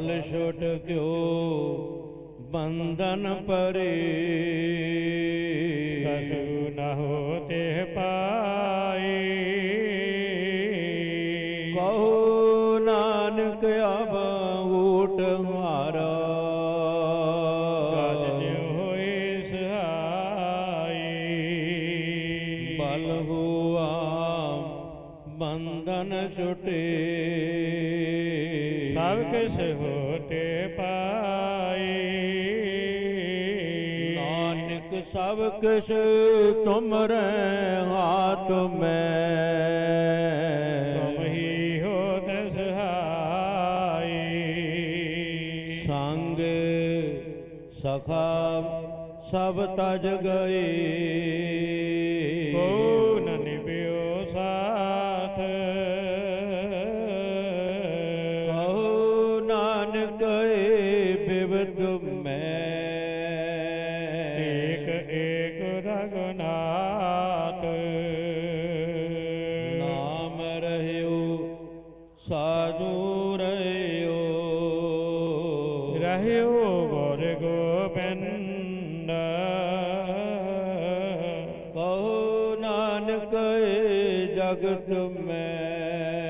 ਬਲ ਛੁਟ ਕਿਉ ਬੰਧਨ ਪਰੇ। ਕਸੂ ਨ ਹੋਤੇ ਪਾਈ ਕਹੋ ਨਾਨਕ ਅਬ ਊਟ ਹੁਆ ਬੰਧਨ ਛੁਟੇ। ਸਭ ਕਿਸ ਹੋਤੇ ਪਾਈ। ਨਾਨਕ ਸਭ ਕਿਛ ਤੁਮਰੇ ਹਾਥ ਮੈਂ। ਤੁਮ ਹੀ ਹੋਤ ਸਹਾਈ ਸੰਗ ਸਖਾ ਸਭ ਤਜ ਗਏ ਕਹੋ ਨਾਨਕ ਏ ਬਿਵਤ ਮੈਂ। ਏਕ ਏਕ ਰਗਨਾਥ। ਨਾਮ ਰਹਿਓ ਸਾਧੂ ਰਹਿਓ। ਰਹਿਓ ਗੁਰ ਗੋਬਿੰਦ। ਕਹੋ ਨਾਨਕ ਜਗਤ ਮੈਂ।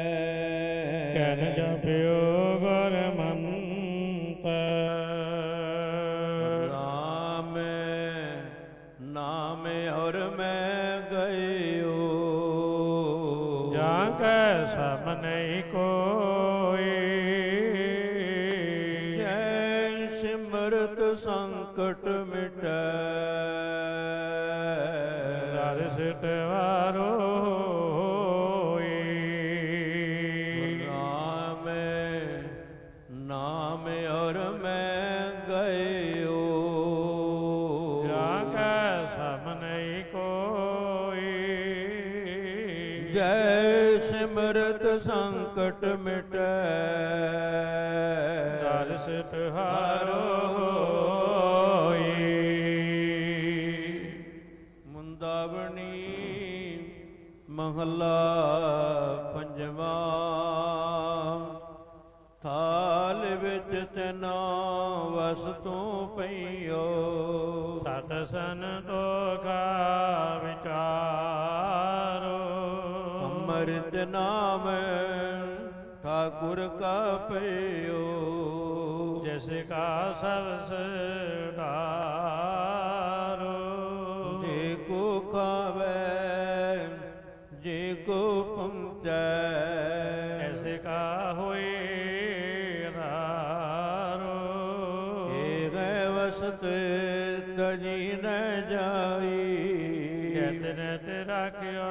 ਔਰ ਮੈਂ ਗਇਓ। ਜਾਂ ਕੈ ਸਭ ਨਹੀਂ ਕੋਈ। ਜੈ ਸਿਮਰਤ ਸੰਕਟ ਮਿਟੈ। ਦਰਸਿਤ ਵਾਰੋ ਜੈ ਸਿਮਰਤ ਸੰਕਟ ਮਿਟੈ। ਦਰਸਿਤ ਹਾਰੋ ਹੋਈ। ਮੁੰਦਾਵਣੀ ਮਹੱਲਾ ਪੰਜਵਾ। ਥਾਲ ਵਿੱਚ ਤੈਨਾ ਵਸਤੂ ਪਈਓ। ਸਤ ਸੰਤੋ ਕਾ ਵਿਚਾਰੋ। ਅੰਮ੍ਰਿਤ ਨਾਮ ਠਾਕੁਰ ਕਾ ਪਈਓ ਜਿਸ ਕਾ ਸਬਸ ਢਾਰੋ। ਜੇ ਕੋ ਖਾਵੇ ਜੇ ਕੋ ਪਹੁੰਚੈ। ਐਸੇ ਕਾ ਹੋਏ ਰਾਰੋ ਏ ਗਏ ਵਸਤ ਤਜੀ ਨ ਜਾਈ। ਨਿਤ ਨਿਤ ਰਾਖਿਓ